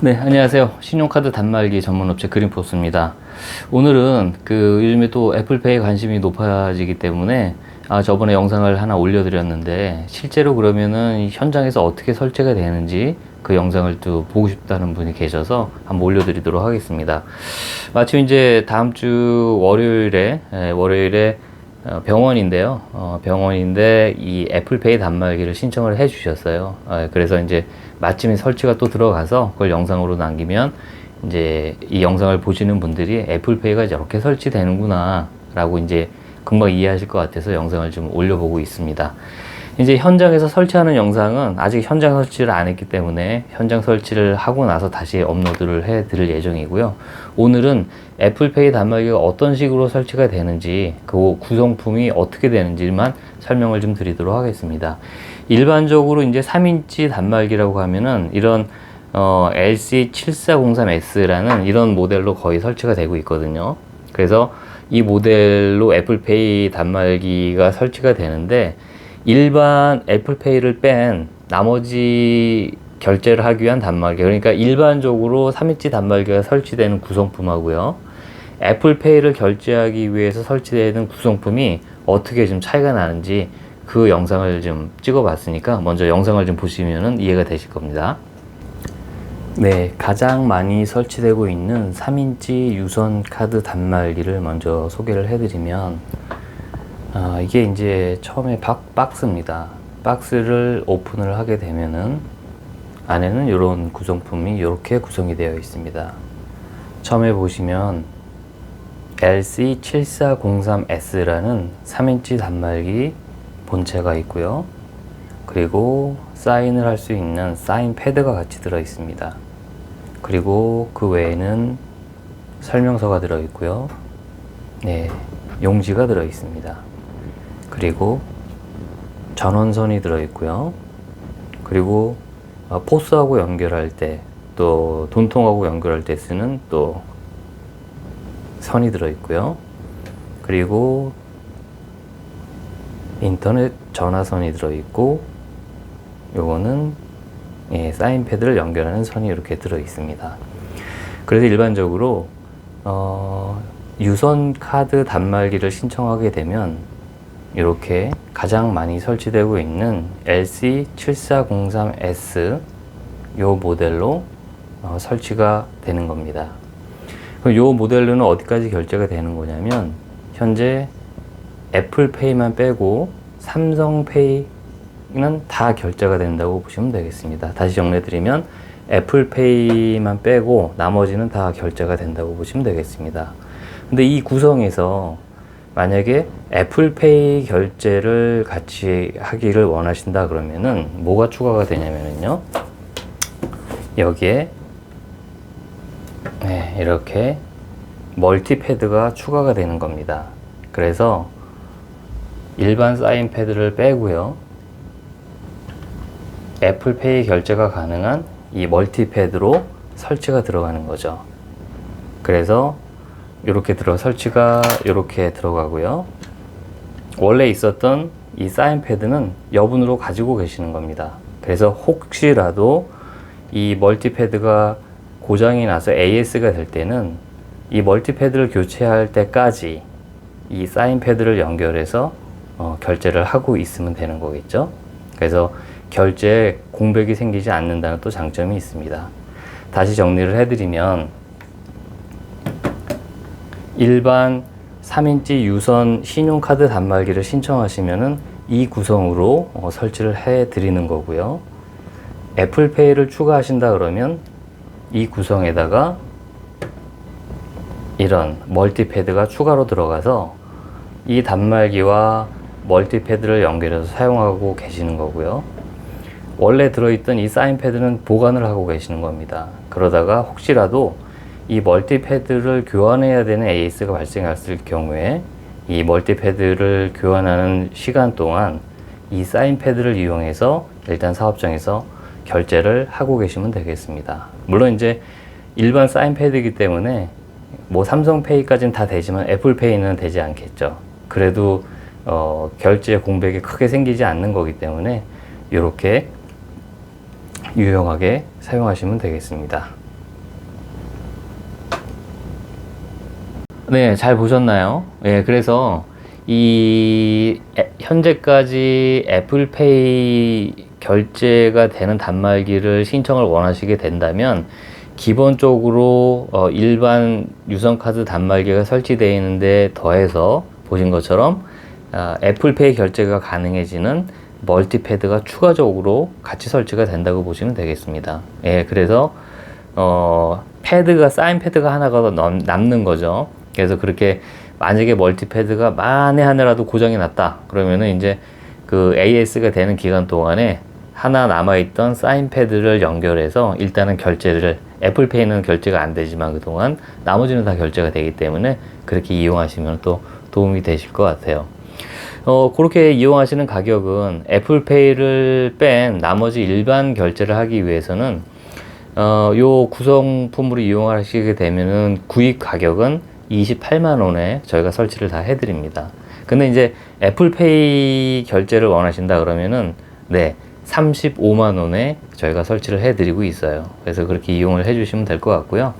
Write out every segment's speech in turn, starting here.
네, 안녕하세요. 신용카드 단말기 전문 업체 그린포스입니다. 오늘은 그 요즘에 또 애플페이에 관심이 높아지기 때문에 아, 저번에 영상을 하나 올려드렸는데 실제로 그러면은 이 현장에서 어떻게 설치가 되는지 그 영상을 또 보고 싶다는 분이 계셔서 한번 올려드리도록 하겠습니다. 마침 이제 다음 주 월요일에 예, 월요일에 어, 병원인데요. 어, 병원인데 이 애플페이 단말기를 신청을 해 주셨어요. 어, 그래서 이제 마침에 설치가 또 들어가서 그걸 영상으로 남기면 이제 이 영상을 보시는 분들이 애플페이가 이렇게 설치되는구나 라고 이제 금방 이해하실 것 같아서 영상을 좀 올려보고 있습니다. 이제 현장에서 설치하는 영상은 아직 현장 설치를 안 했기 때문에 현장 설치를 하고 나서 다시 업로드를 해 드릴 예정이고요. 오늘은 애플페이 단말기가 어떤 식으로 설치가 되는지 그 구성품이 어떻게 되는지만 설명을 좀 드리도록 하겠습니다. 일반적으로 이제 3인치 단말기라고 하면은 이런 어, LC7403S라는 이런 모델로 거의 설치가 되고 있거든요. 그래서 이 모델로 애플페이 단말기가 설치가 되는데 일반 애플페이를 뺀 나머지 결제를 하기 위한 단말기. 그러니까 일반적으로 3인치 단말기가 설치되는 구성품하고요. 애플페이를 결제하기 위해서 설치되는 구성품이 어떻게 좀 차이가 나는지 그 영상을 좀 찍어 봤으니까 먼저 영상을 좀 보시면 이해가 되실 겁니다. 네, 가장 많이 설치되고 있는 3인치 유선 카드 단말기를 먼저 소개를 해드리면 아, 이게 이제 처음에 박, 박스입니다. 박스를 오픈을 하게 되면은 안에는 이런 구성품이 이렇게 구성이 되어 있습니다. 처음에 보시면 LC7403S라는 3인치 단말기 본체가 있고요. 그리고 사인을 할 수 있는 사인 패드가 같이 들어 있습니다. 그리고 그 외에는 설명서가 들어 있고요. 네, 용지가 들어 있습니다. 그리고 전원선이 들어 있고요. 그리고 어, 포스하고 연결할 때, 또 돈통하고 연결할 때 쓰는 또 선이 들어 있고요. 그리고 인터넷 전화선이 들어 있고, 요거는 예, 사인 패드를 연결하는 선이 이렇게 들어 있습니다. 그래서 일반적으로 어, 유선 카드 단말기를 신청하게 되면 이렇게 가장 많이 설치되고 있는 LC7403S 요 모델로 어, 설치가 되는 겁니다. 그럼 요 모델로는 어디까지 결제가 되는 거냐면 현재 애플페이만 빼고 삼성페이는 다 결제가 된다고 보시면 되겠습니다. 다시 정리해드리면 애플페이만 빼고 나머지는 다 결제가 된다고 보시면 되겠습니다. 근데 이 구성에서 만약에 애플페이 결제를 같이 하기를 원하신다 그러면은 뭐가 추가가 되냐면요 여기에 네, 이렇게 멀티패드가 추가가 되는 겁니다. 그래서 일반 사인 패드를 빼고요. 애플페이 결제가 가능한 이 멀티패드로 설치가 들어가는 거죠. 그래서 이렇게 들어 설치가 이렇게 들어가고요. 원래 있었던 이 사인 패드는 여분으로 가지고 계시는 겁니다. 그래서 혹시라도 이 멀티 패드가 고장이 나서 AS가 될 때는 이 멀티 패드를 교체할 때까지 이 사인 패드를 연결해서 어, 결제를 하고 있으면 되는 거겠죠. 그래서 결제에 공백이 생기지 않는다는 또 장점이 있습니다. 다시 정리를 해드리면 일반 3인치 유선 신용카드 단말기를 신청하시면은 이 구성으로 어, 설치를 해 드리는 거고요. 애플페이를 추가하신다 그러면 이 구성에다가 이런 멀티패드가 추가로 들어가서 이 단말기와 멀티패드를 연결해서 사용하고 계시는 거고요. 원래 들어있던 이 사인패드는 보관을 하고 계시는 겁니다. 그러다가 혹시라도 이 멀티패드를 교환해야 되는 AS가 발생했을 경우에 이 멀티패드를 교환하는 시간 동안 이 사인 패드를 이용해서 일단 사업장에서 결제를 하고 계시면 되겠습니다. 물론 이제 일반 사인 패드이기 때문에 뭐 삼성페이까지는 다 되지만 애플페이는 되지 않겠죠. 그래도 어, 결제 공백이 크게 생기지 않는 거기 때문에 이렇게 유용하게 사용하시면 되겠습니다. 네, 잘 보셨나요? 예, 그래서 이 애- 현재까지 애플페이 결제가 되는 단말기를 신청을 원하시게 된다면 기본적으로 어, 일반 유선카드 단말기가 설치되어 있는데 더해서 보신 것처럼 아, 애플페이 결제가 가능해지는 멀티패드가 추가적으로 같이 설치가 된다고 보시면 되겠습니다. 예, 그래서 어, 패드가 사인 패드가 하나가 더 넘- 남는 거죠. 그래서 그렇게 만약에 멀티패드가 만에 하나라도 고장이 났다. 그러면은 이제 그 AS가 되는 기간 동안에 하나 남아있던 사인 패드를 연결해서 일단은 결제를 애플페이는 결제가 안 되지만 그동안 나머지는 다 결제가 되기 때문에 그렇게 이용하시면 또 도움이 되실 것 같아요. 어, 그렇게 이용하시는 가격은 애플페이를 뺀 나머지 일반 결제를 하기 위해서는 어, 요 구성품으로 이용하시게 되면은 구입 가격은 28만 원에 저희가 설치를 다 해드립니다. 근데 이제 애플페이 결제를 원하신다 그러면은 네 35만 원에 저희가 설치를 해드리고 있어요. 그래서 그렇게 이용을 해주시면 될 것 같고요.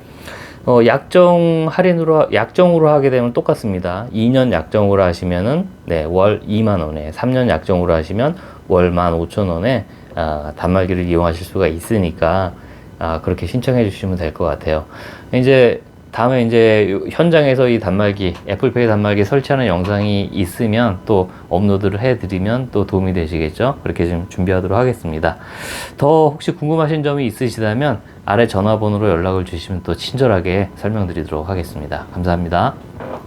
어, 약정 할인으로 하- 약정으로 하게 되면 똑같습니다. 2년 약정으로 하시면은 네, 월 2만 원에 3년 약정으로 하시면 월 15,000원에 아, 단말기를 이용하실 수가 있으니까 아, 그렇게 신청해 주시면 될 것 같아요. 이제 다음에 이제 요- 현장에서 이 단말기 애플페이 단말기 설치하는 영상이 있으면 또 업로드를 해드리면 또 도움이 되시겠죠. 그렇게 좀 준비하도록 하겠습니다. 더 혹시 궁금하신 점이 있으시다면 아래 전화번호로 연락을 주시면 또 친절하게 설명드리도록 하겠습니다. 감사합니다.